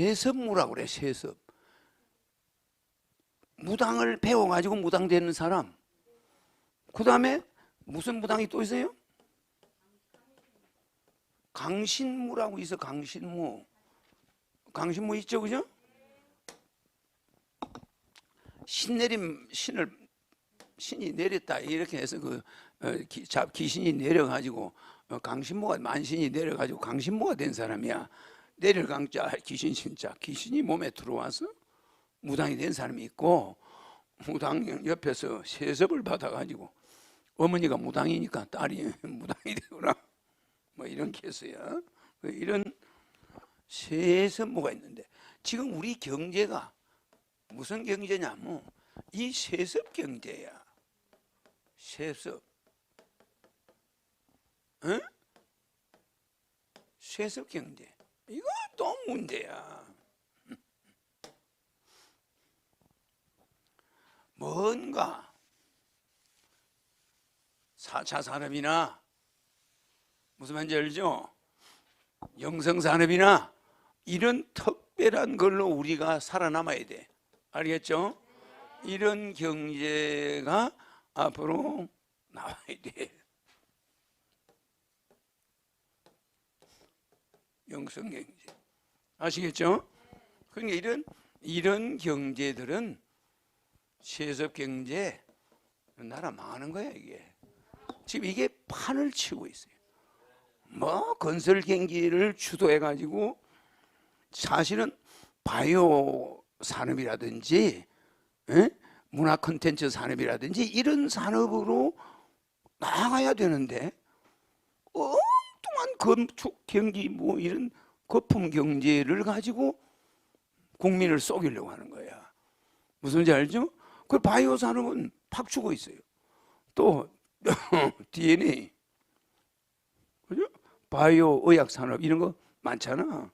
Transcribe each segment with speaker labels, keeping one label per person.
Speaker 1: 세습무라고 그래 세습. 무당을 배워가지고 무당 되는 사람. 그 다음에 무슨 무당이 또 있어요? 강신무라고 있어 강신무. 강신무 있죠 그죠? 신내림 신을 신이 내렸다. 이렇게 해서 그 어, 기, 잡 귀신이 내려가지고 어, 강신무가 만신이 내려가지고 강신무가 된 사람이야 내릴 강자 귀신 진짜 귀신이 몸에 들어와서 무당이 된 사람이 있고 무당 옆에서 세습을 받아가지고 어머니가 무당이니까 딸이 무당이 되거나 뭐 이런 케이스야. 이런 세습무가 있는데 지금 우리 경제가 무슨 경제냐면 이 세습 경제야. 세습. 응? 세습 경제 이거 또 문제야. 뭔가 4차 산업이나 무슨 말인지 알죠? 영성 산업이나 이런 특별한 걸로 우리가 살아남아야 돼. 알겠죠? 이런 경제가 앞으로 나와야 돼. 영성 경제. 아시겠죠? 그러니까 이런 이런 경제들은 세습 경제 나라 망하는 거야 이게. 지금 이게 판을 치고 있어요. 뭐 건설 경기를 주도해 가지고 사실은 바이오 산업이라든지 에? 문화 콘텐츠 산업이라든지 이런 산업으로 나가야 되는데 엉뚱한 건축 경기 뭐 이런 거품 경제를 가지고 국민을 속이려고 하는 거야. 무슨 지 알죠? 그 바이오 산업은 팍 주고 있어요. 또 DNA, 그죠? 바이오 의학 산업 이런 거 많잖아.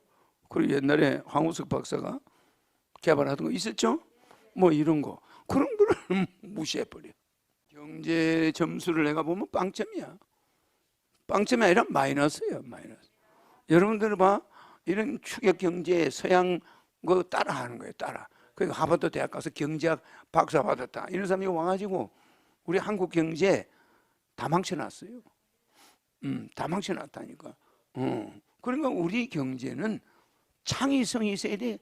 Speaker 1: 그리고 옛날에 황우석 박사가 개발하던 거 있었죠? 뭐 이런 거 그런 거를 무시해 버려. 경제 점수를 내가 보면 빵점이야. 빵점이 아니라 마이너스예요, 마이너스. 여러분들 봐, 이런 추격 경제 서양 거 따라하는 거예요, 따라. 그 하버드 대학 가서 경제학 박사 받았다. 이런 사람이 와가지고 우리 한국 경제 다 망쳐놨어요. 음, 다 망쳐놨다니까. 어. 그러니까 우리 경제는 창의성이 있어야 돼.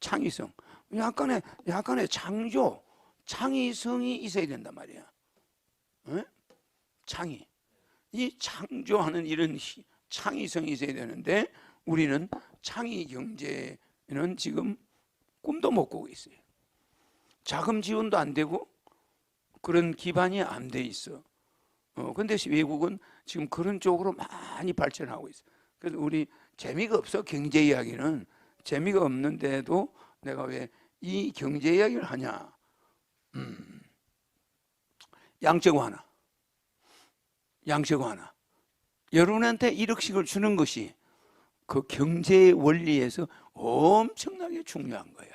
Speaker 1: 창의성. 약간의 약간의 창조, 창의성이 있어야 된단 말이야. 어? 창의. 이 창조하는 이런 희- 창의성이 있어야 되는데 우리는 창의 경제는 지금 꿈도 못 꾸고 있어요. 자금 지원도 안 되고 그런 기반이 안 돼 있어. 어, 근데 외국은 지금 그런 쪽으로 많이 발전하고 있어. 그래서 우리 재미가 없어 경제 이야기는 재미가 없는데도 내가 왜 이 경제 이야기를 하냐? 음, 양적 완화. 양식 하나, 여러분한테 1억씩을 주는 것이 그 경제의 원리에서 엄청나게 중요한 거야.